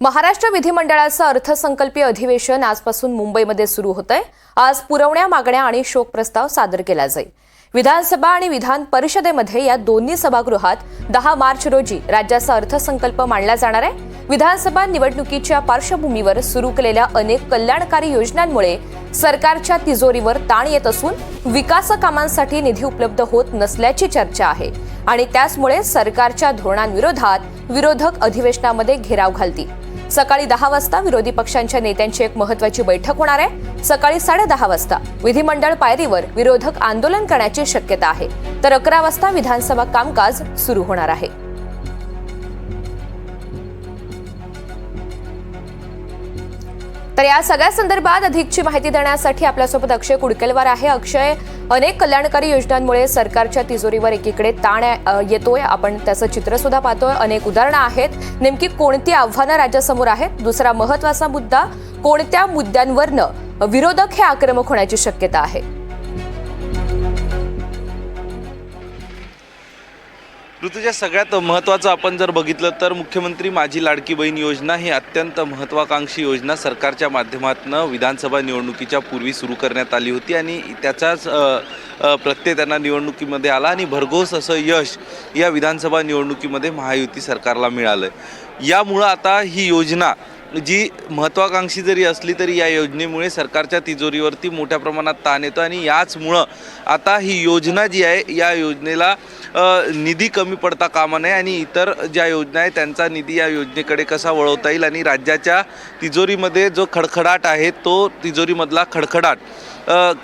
महाराष्ट्र विधिमंडळाचं अर्थसंकल्पीय अधिवेशन आजपासून मुंबईमध्ये सुरू होत आहे आज पुरवण्या मागण्या आणि शोक प्रस्ताव सादर केला जाईल. विधानसभा आणि विधान परिषदेमध्ये या दोन्ही सभागृहात दहा मार्च रोजी राज्याचा अर्थसंकल्प मांडला जाणार आहे. विधानसभा निवडणुकीच्या पार्श्वभूमीवर सुरू केलेल्या अनेक कल्याणकारी योजनांमुळे सरकारच्या तिजोरीवर ताण येत असून विकास कामांसाठी निधी उपलब्ध होत नसल्याची चर्चा आहे आणि त्याचमुळे सरकारच्या धोरणांविरोधात विरोधक अधिवेशनामध्ये घेराव घालतील. सकाळी दहा वाजता विरोधी पक्षांच्या नेत्यांची एक महत्वाची बैठक होणार आहे. सकाळी साडेदहा वाजता विधिमंडळ पायरीवर विरोधक आंदोलन करण्याची शक्यता आहे. तर अकरा वाजता विधानसभा कामकाज सुरू होणार आहे. तर या सगळ्या संदर्भात अधिकची माहिती देण्यासाठी आपल्यासोबत अक्षय कुडकेलवार आहे. अक्षय अनेक कल्याणकारी योजनांमुळे सरकारच्या तिजोरीवर एकीकडे ताण येतोय. आपण त्याचं चित्र सुद्धा पाहतोय. अनेक उदाहरणं आहेत. नेमकी कोणती आव्हानं राज्यासमोर आहेत? दुसरा महत्त्वाचा मुद्दा कोणत्या मुद्द्यांवरनं विरोधक हे आक्रमक होण्याची शक्यता आहे? ऋतूच्या सगळ्यात महत्त्वाचं आपण जर बघितलं तर मुख्यमंत्री माझी लाडकी बहीण योजना ही अत्यंत महत्त्वाकांक्षी योजना सरकारच्या माध्यमातून विधानसभा निवडणुकीच्या पूर्वी सुरू करण्यात आली होती आणि त्याचाच प्रत्यय त्यांना निवडणुकीमध्ये आला आणि भरघोस असं यश या विधानसभा निवडणुकीमध्ये महायुती सरकारला मिळालं यामुळं आता ही योजना जी महत्त्वाकांक्षी जरी असली तरी या योजनेमुळे सरकारच्या तिजोरीवरती मोठ्या प्रमाणात ताण येतो आणि याचमुळं आता ही योजना जी आहे या योजनेला निधी कमी पडता कामा नये आणि इतर ज्या योजना आहे त्यांचा निधी या योजनेकडे कसा वळवता येईल आणि राज्याच्या तिजोरीमध्ये जो खडखडाट आहे तो तिजोरीमधला खडखडाट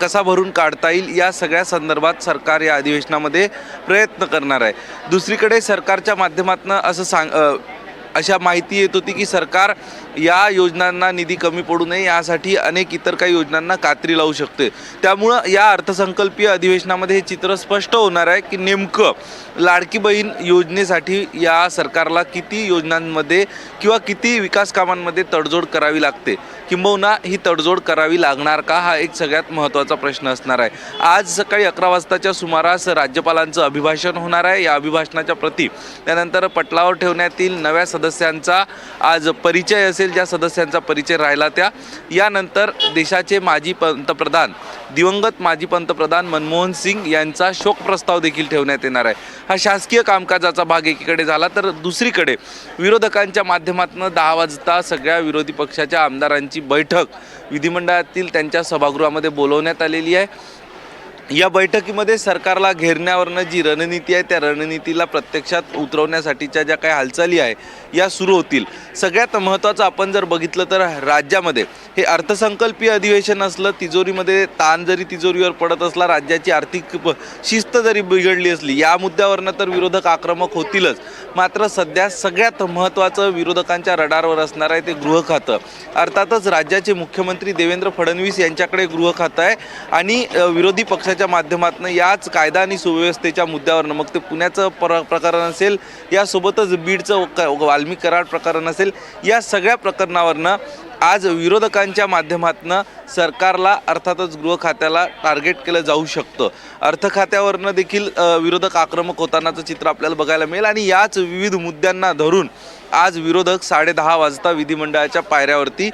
कसा भरून काढता येईल या सगळ्या संदर्भात सरकार या अधिवेशनामध्ये प्रयत्न करणार आहे. दुसरीकडे सरकारच्या माध्यमातून असं सांग अशा माहिती येत होती की सरकार या योजनांना निधी कमी पडू नये यासाठी अनेक इतर काही योजनांना कात्री लावू शकते. त्यामुळं या अर्थसंकल्पीय अधिवेशनामध्ये हे चित्र स्पष्ट होणार आहे की नेमकं लाडकी बहीण योजनेसाठी या सरकारला किती योजनांमध्ये किंवा किती विकास कामांमध्ये तडजोड करावी लागते. किंबहुना ही तडजोड करावी लागणार का? हा एक सगळ्यात महत्त्वाचा प्रश्न असणार आहे. आज सकाळी अकरा वाजताच्या सुमारास राज्यपालांचं अभिभाषण होणार आहे. या अभिभाषणाच्या प्रती त्यानंतर पटलावर ठेवण्यातील नव्या सदस्यांचा आज परिचय असेल. ज्या सदस्यांचा परिचय राहिला त्या. यानंतर देशाचे माजी पंतप्रधान दिवंगत माजी पंतप्रधान मनमोहन सिंग यांचा शोक प्रस्ताव देखील ठेवण्यात येणार आहे. हा शासकीय कामकाजाचा भाग एकीकडे झाला तर दुसरीकडे विरोधकांच्या माध्यमातून दहा वाजता सगळ्या विरोधी पक्षाच्या आमदारांची बैठक विधिमंडळातील त्यांच्या सभागृहामध्ये बोलवण्यात आलेली आहे. या बैठकीमध्ये सरकारला घेरण्यावरनं जी रणनीती आहे त्या रणनीतीला प्रत्यक्षात उतरवण्यासाठीच्या ज्या काही हालचाली आहे या सुरू होतील. सगळ्यात महत्त्वाचं आपण जर बघितलं तर राज्यामध्ये हे अर्थसंकल्पीय अधिवेशन असलं तिजोरीमध्ये ताण जरी तिजोरीवर पडत असला राज्याची आर्थिक प- शिस्त जरी बिघडली असली या मुद्द्यावरनं तर विरोधक आक्रमक होतीलच. मात्र सध्या सगळ्यात महत्त्वाचं विरोधकांच्या रडारवर असणार आहे ते गृह खातं अर्थातच राज्याचे मुख्यमंत्री देवेंद्र फडणवीस यांच्याकडे गृह खातं आहे आणि विरोधी पक्षाच्या माध्यमातून याच कायदा आणि सुव्यवस्थेच्या मुद्द्यावरनं मग ते पुण्याचं प्र प्रकरण असेल यासोबतच बीडचं क- वाल्मिक कराड प्रकरण असेल या सगळ्या प्रकरणावरनं आज विरोधकांच्या माध्यमातनं सरकारला अर्थातच गृह खात्याला टार्गेट केलं जाऊ शकतं. अर्थ खात्यावरनं देखील विरोधक आक्रमक होतानाचं चित्र आपल्याला बघायला मिळेल आणि याच विविध मुद्द्यांना धरून आज विरोधक साडेदहा वाजता विधिमंडळाच्या पायऱ्यावरती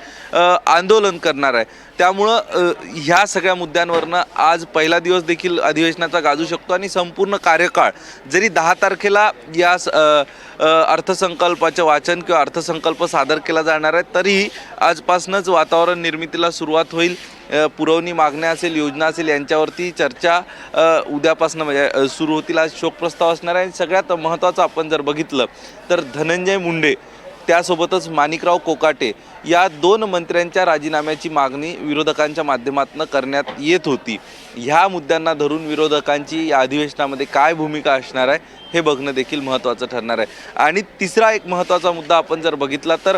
आंदोलन करणार आहे. त्यामुळं ह्या सगळ्या मुद्द्यांवरनं आज पहिला दिवस देखील अधिवेशनाचा गाजू शकतो आणि संपूर्ण कार्यकाळ जरी दहा तारखेला या स- अर्थसंकल्पाचं वाचन किंवा अर्थसंकल्प सादर केला जाणार आहे तरीही आजपासूनच वातावरण निर्मितीला सुरुवात होईल. पुरवणी मागण्या असेल योजना असेल यांच्यावरती चर्चा उद्यापासून म्हणजे सुरू होतील. आज शोकप्रस्ताव असणार आहे. आणि सगळ्यात महत्त्वाचं आपण जर बघितलं तर धनंजय मुंडे त्यासोबतच माणिकराव कोकाटे या दोन मंत्र्यांच्या राजीनाम्याची मागणी विरोधकांच्या माध्यमातून करण्यात येत होती. ह्या मुद्द्यांना धरून विरोधकांची या अधिवेशनामध्ये काय भूमिका असणार आहे हे बघणं देखील महत्त्वाचं ठरणार आहे. आणि तिसरा एक महत्त्वाचा मुद्दा आपण जर बघितला तर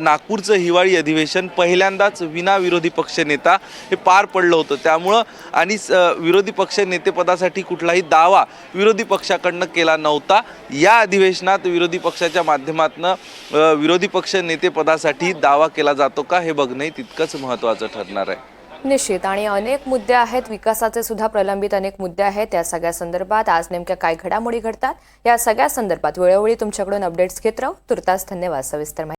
नागपूरचं हिवाळी अधिवेशन पहिल्यांदाच विना विरोधी पक्षनेता हे पार पडलं होतं. त्यामुळं आणि स- विरोधी पक्ष नेतेपदासाठी कुठलाही दावा विरोधी पक्षाकडनं केला नव्हता. या अधिवेशनात विरोधी पक्षाच्या माध्यमातून विरोधी पक्ष नेतेपदासाठी दावा दावा केला जातो का हे बघणंही तितकंच महत्त्वाचं ठरणार आहे. निश्चित. आणि अनेक मुद्दे आहेत विकासाचे सुद्धा प्रलंबित अनेक मुद्दे आहेत. त्या सगळ्या संदर्भात आज नेमक्या काय घडामोडी घडतात या सगळ्या संदर्भात वेळोवेळी तुमच्याकडून अपडेट्स घेत राहू. तुर्तास धन्यवाद. सविस्तर